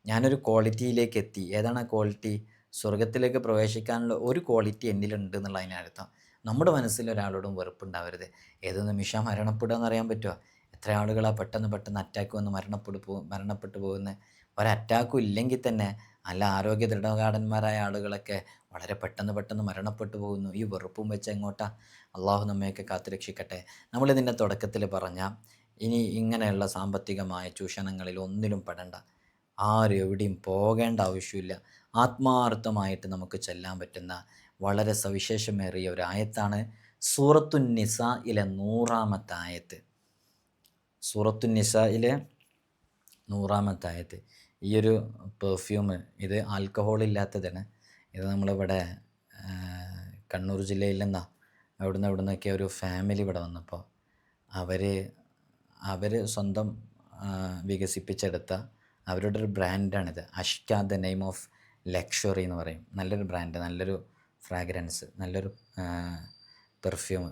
ഞാനൊരു ക്വാളിറ്റിയിലേക്ക് എത്തി ഏതാണ് ആ ക്വാളിറ്റി സ്വർഗത്തിലേക്ക് പ്രവേശിക്കാനുള്ള ഒരു ക്വാളിറ്റി എന്നിലുണ്ട് എന്നുള്ളതിന് അർത്ഥം. നമ്മുടെ മനസ്സിൽ ഒരാളോടും വെറുപ്പുണ്ടാവരുത്. ഏത് നിമിഷം മരണപ്പെടുക എന്നറിയാൻ പറ്റുമോ എത്ര ആളുകളാ പെട്ടെന്ന് പെട്ടെന്ന് അറ്റാക്ക് വന്ന് മരണപ്പെട്ടു പോ മരണപ്പെട്ടു പോകുന്ന? ഒരു അറ്റാക്കും ഇല്ലെങ്കിൽ തന്നെ നല്ല ആരോഗ്യ ദൃഢകാടന്മാരായ ആളുകളൊക്കെ വളരെ പെട്ടെന്ന് പെട്ടെന്ന് മരണപ്പെട്ടു പോകുന്നു. ഈ വെറുപ്പും വെച്ച് എങ്ങോട്ടാ? അള്ളാഹു നമ്മയൊക്കെ കാത്തുരക്ഷിക്കട്ടെ നമ്മളിതിന്റെ തുടക്കത്തിൽ പറഞ്ഞ ഇനി ഇങ്ങനെയുള്ള സാമ്പത്തികമായ ചൂഷണങ്ങളിൽ ഒന്നിലും പെടണ്ട. ആരും എവിടെയും പോകേണ്ട ആവശ്യമില്ല. ആത്മാർത്ഥമായിട്ട് നമുക്ക് ചെല്ലാൻ പറ്റുന്ന വളരെ സവിശേഷമേറിയ ഒരു ആയത്താണ് സൂറത്തു നിസയിലെ നൂറാമത്തെ ആയത്ത്. സൂറത്തു നിസയിലെ നൂറാമത്തെ ആയത്ത്. ഈ ഒരു പെർഫ്യൂം ഇത് ആൽക്കഹോൾ ഇല്ലാത്തതാണ്. ഇത് നമ്മളിവിടെ കണ്ണൂർ ജില്ലയിൽ നിന്നാ അവിടുന്ന് അവിടുന്നൊക്കെ ഒരു ഫാമിലി ഇവിടെ വന്നപ്പോൾ അവർ അവർ സ്വന്തം വികസിപ്പിച്ചെടുത്ത അവരുടെ ഒരു ബ്രാൻഡാണിത്. Ashka the name of luxury എന്ന് പറയും. നല്ലൊരു ബ്രാൻഡ് നല്ലൊരു ഫ്രാഗ്രൻസ് നല്ലൊരു പെർഫ്യൂം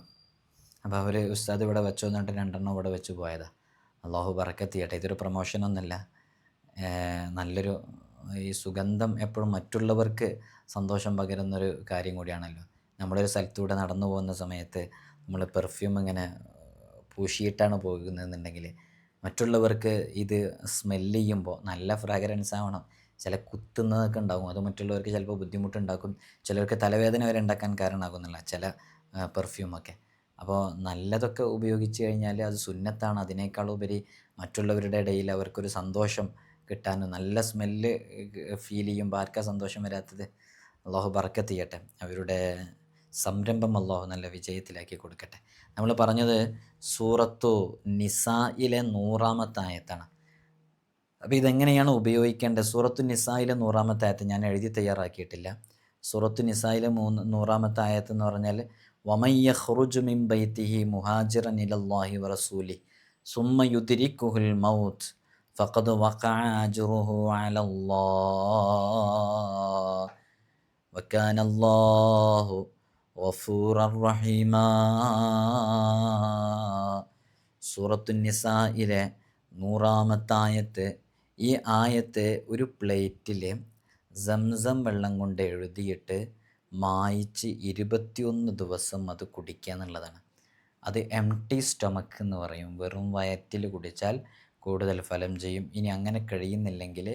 അപ്പോൾ അവർ ഉസ്താദ് ഇവിടെ വെച്ചു എന്നിട്ട് രണ്ടെണ്ണം ഇവിടെ വെച്ച് പോയതാണ് അള്ളാഹു ബറക്കത്ത് ചെയ്യട്ടെ. ഇതൊരു പ്രൊമോഷനൊന്നുമല്ല നല്ലൊരു ഈ സുഗന്ധം എപ്പോഴും മറ്റുള്ളവർക്ക് സന്തോഷം പകരുന്നൊരു കാര്യം കൂടിയാണല്ലോ. നമ്മളൊരു സ്ഥലത്തൂടെ നടന്നു പോകുന്ന സമയത്ത് നമ്മൾ പെർഫ്യൂം ഇങ്ങനെ പൂശിയിട്ടാണ് പോകുന്നതെന്നുണ്ടെങ്കിൽ മറ്റുള്ളവർക്ക് ഇത് സ്മെല്ല് ചെയ്യുമ്പോൾ നല്ല ഫ്രാഗ്രൻസ് ആവണം. ചില കുത്തുന്നതൊക്കെ ഉണ്ടാകും അത് മറ്റുള്ളവർക്ക് ചിലപ്പോൾ ബുദ്ധിമുട്ടുണ്ടാക്കും. ചിലർക്ക് തലവേദന വരെ ഉണ്ടാക്കാൻ കാരണമാകുന്നില്ല. ചില പെർഫ്യൂമൊക്കെ അപ്പോൾ നല്ലതൊക്കെ ഉപയോഗിച്ച് കഴിഞ്ഞാൽ അത് സുന്നത്താണ്. അതിനേക്കാൾ ഉപരി മറ്റുള്ളവരുടെ ഇടയിൽ അവർക്കൊരു സന്തോഷം കിട്ടാനും നല്ല സ്മെല്ല് ഫീൽ ചെയ്യുമ്പോൾ ആർക്കാ സന്തോഷം വരാത്തത്? അള്ളാഹു ബർക്കത്ത് ചെയ്യട്ടെ. അവരുടെ സംരംഭം അള്ളാഹു നല്ല വിജയത്തിലാക്കി കൊടുക്കട്ടെ. നമ്മൾ പറഞ്ഞത് സൂറത്തു നിസായിലെ നൂറാമത്തെ ആയത്താണ് അപ്പോൾ ഇതെങ്ങനെയാണ് ഉപയോഗിക്കേണ്ടത്? സൂറത്തു നിസായിലെ നൂറാമത്തെ ആയത്ത് ഞാൻ എഴുതി തയ്യാറാക്കിയിട്ടില്ല. സൂറത്തു നിസായിലെ മൂന്ന് നൂറാമത്തെ ആയത്ത് എന്ന് പറഞ്ഞാൽ വമയ്യ ഹുറുജു മിൻ ബൈത്തിഹി മുഹാജിറൻ ഇലല്ലാഹി വറസൂലി സുമ്മ കുഹുൽ മൗത്ത് ഫഖദ് വഖഅ അജ്റുഹു അലല്ലാഹ് വകാന റഹീമ റഹീമാ സൂറത്തു നിസായിലെ നൂറാമത്തായത്ത് ഈ ആയത്ത് ഒരു പ്ലേറ്റിൽ സംസം വെള്ളം കൊണ്ട് എഴുതിയിട്ട് മായിച്ച് ഇരുപത്തിയൊന്ന് ദിവസം അത് കുടിക്കുക എന്നുള്ളതാണ്. അത് എം ടി സ്റ്റൊമക്ക് എന്ന് പറയും. വെറും വയറ്റിൽ കുടിച്ചാൽ കൂടുതൽ ഫലം ചെയ്യും. ഇനി അങ്ങനെ കഴിയുന്നില്ലെങ്കിൽ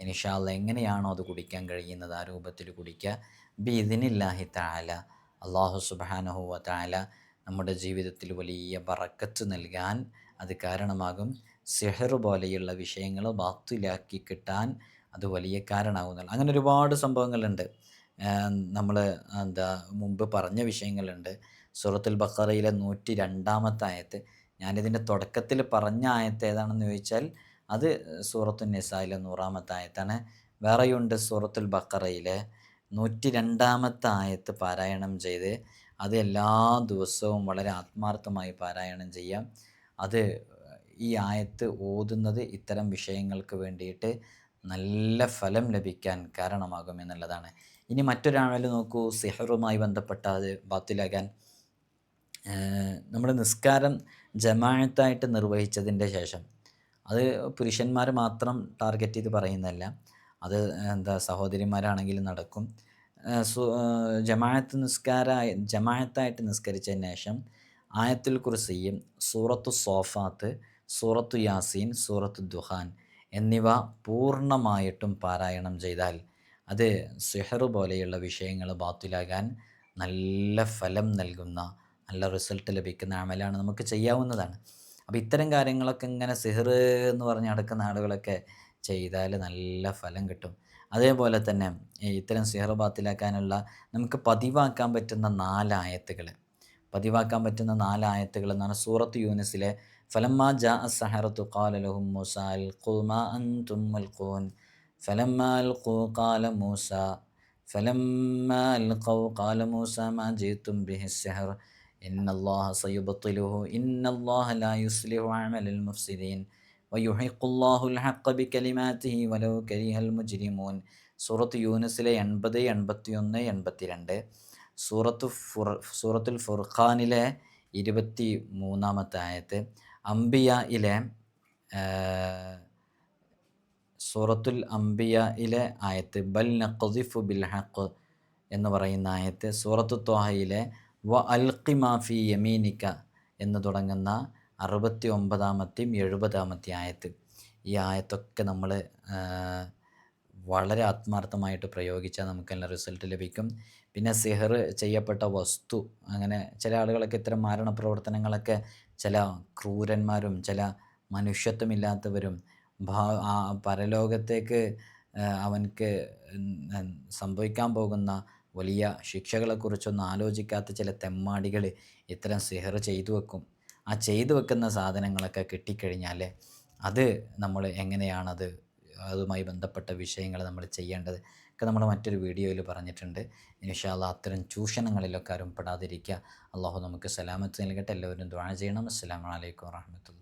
ഇനിഷാല്ല എങ്ങനെയാണോ അത് കുടിക്കാൻ കഴിയുന്നത്? ആ രൂപത്തിൽ കുടിക്കുക. ബി ഇതിനില്ലാഹി താല അള്ളാഹു സുബാനഹു വാല നമ്മുടെ ജീവിതത്തിൽ വലിയ ബറക്കത്ത് നൽകാൻ അത് കാരണമാകും. സിഹർ പോലെയുള്ള വിഷയങ്ങൾ ബാത്തിലാക്കി കിട്ടാൻ അത് വലിയ കാരണമാകുന്നില്ല അങ്ങനെ ഒരുപാട് സംഭവങ്ങളുണ്ട്. നമ്മൾ എന്താ മുമ്പ് പറഞ്ഞ വിഷയങ്ങളുണ്ട്. സൂറത്തുൽ ബക്കറയിലെ നൂറ്റി രണ്ടാമത്തെ ആയത്ത്. ഞാനിതിന്റെ തുടക്കത്തിൽ പറഞ്ഞ ആയത്ത് ഏതാണെന്ന് ചോദിച്ചാൽ അത് സൂറത്തുൽ നിസായിലെ നൂറാമത്തെ ആയത്താണ്. വേറെയുണ്ട് സൂറത്തുൽ ബക്കറയിലെ നൂറ്റി രണ്ടാമത്തെ ആയത്ത് പാരായണം ചെയ്ത് അത് എല്ലാ ദിവസവും വളരെ ആത്മാർത്ഥമായി പാരായണം ചെയ്യാം. അത് ഈ ആയത്ത് ഓതുന്നത് ഇത്തരം വിഷയങ്ങൾക്ക് വേണ്ടിയിട്ട് നല്ല ഫലം ലഭിക്കാൻ കാരണമാകും എന്നുള്ളതാണ്. ഇനി മറ്റൊരാളിൽ നോക്കൂ. സിഹറുമായി ബന്ധപ്പെട്ട അത് ബാത്തിലാകാൻ നമ്മൾ നിസ്കാരം ജമാഅത്തായിട്ട് നിർവഹിച്ചതിന്റെ ശേഷം. അത് പുരുഷന്മാർ മാത്രം ടാർഗറ്റ് ചെയ്ത് പറയുന്നതല്ല. അത് എന്താ സഹോദരിമാരാണെങ്കിലും നടക്കും. ജമാഅത്ത് നിസ്കാര ജമാഅത്തായിട്ട് നിസ്കരിച്ചതിന് ശേഷം ആയത്തുൽ കുർസിയും സൂറത്തു സോഫാത്ത് സൂറത്തു യാസീൻ സൂറത്തു ദുഹാൻ എന്നിവ പൂർണമായിട്ടും പാരായണം ചെയ്താൽ അത് സിഹർ പോലെയുള്ള വിഷയങ്ങൾ ബാത്തിലാകാൻ നല്ല ഫലം നൽകുന്ന നല്ല റിസൾട്ട് ലഭിക്കുന്ന അമലാണ് നമുക്ക് ചെയ്യാവുന്നതാണ്. അപ്പോൾ ഇത്തരം കാര്യങ്ങളൊക്കെ ഇങ്ങനെ സിഹർ എന്ന് പറഞ്ഞ് നടക്കുന്ന ആളുകളൊക്കെ ചെയ്താൽ നല്ല ഫലം കിട്ടും. അതേപോലെ തന്നെ ഇത്തരം സിഹർ ബാത്തിലാക്കാനുള്ള നമുക്ക് പതിവാക്കാൻ പറ്റുന്ന നാലായത്തുകൾ പതിവാക്കാൻ പറ്റുന്ന നാലായത്തുകൾ എന്നാണ് സൂറത്ത് യൂനിസിലെ ഫലമ്മ സഹറത്തു ഖൂൻ മൂസ മൂസ മാ ബിഹി സഹർ ലാ അമലൽ മുഫ്സിദീൻ. വയുഹിഖ് അള്ളാഹുൽ ഹഖ് ബി കലിമാറ്റിഹി വലോ കരിഹൽ മുജ്രിമൂൻ. സൂറത്ത് യൂനസിലെ എൺപത് എൺപത്തിയൊന്ന് എൺപത്തിരണ്ട്. സൂറത്ത് ഫുർ സൂറത്തുൽ ഫുർഖാനിലെ ഇരുപത്തി മൂന്നാമത്തെ ആയത്ത് അംബിയയിലെ സൂറത്തുൽ അംബിയയിലെ ആയത്ത് ബൽ നഖദിഫു ബിൽ ഹഖ് എന്ന് പറയുന്ന ആയത്ത് സൂറത്തു ത്വാഹയിലെ വ അൽഖിമാഫി യമീനിക്ക എന്ന് തുടങ്ങുന്ന അറുപത്തി ഒമ്പതാമത്തെയും എഴുപതാമത്തെ ആയത്ത്. ഈ ആയത്തൊക്കെ നമ്മൾ വളരെ ആത്മാർത്ഥമായിട്ട് പ്രയോഗിച്ചാൽ നമുക്ക് നല്ല റിസൾട്ട് ലഭിക്കും. പിന്നെ സിഹർ ചെയ്യപ്പെട്ട വസ്തു അങ്ങനെ ചില ആളുകളൊക്കെ ഇത്തരം മാരണ പ്രവർത്തനങ്ങളൊക്കെ ചില ക്രൂരന്മാരും ചില മനുഷ്യത്വമില്ലാത്തവരും ഭാ പരലോകത്തേക്ക് അവനക്ക് സംഭവിക്കാൻ പോകുന്ന വലിയ ശിക്ഷകളെക്കുറിച്ചൊന്നും ആലോചിക്കാത്ത ചില തെമ്മാടികൾ ഇത്തരം സിഹർ ചെയ്തു വെക്കും. ആ ചെയ്തു വെക്കുന്ന സാധനങ്ങളൊക്കെ കിട്ടിക്കഴിഞ്ഞാൽ അത് നമ്മൾ എങ്ങനെയാണത് അതുമായി ബന്ധപ്പെട്ട വിഷയങ്ങൾ നമ്മൾ ചെയ്യേണ്ടത് ഒക്കെ നമ്മൾ മറ്റൊരു വീഡിയോയിൽ പറഞ്ഞിട്ടുണ്ട്. ഇൻഷാല്ല അത്തരം ചൂഷണങ്ങളിലൊക്കെ ആരും പെടാതിരിക്കുക അള്ളാഹു നമുക്ക് സലാമത്ത് നൽകട്ടെ. എല്ലാവരും ദ്വാര ചെയ്യണം. അസ്സാം വലൈക്കും വാഹമത്തുള്ള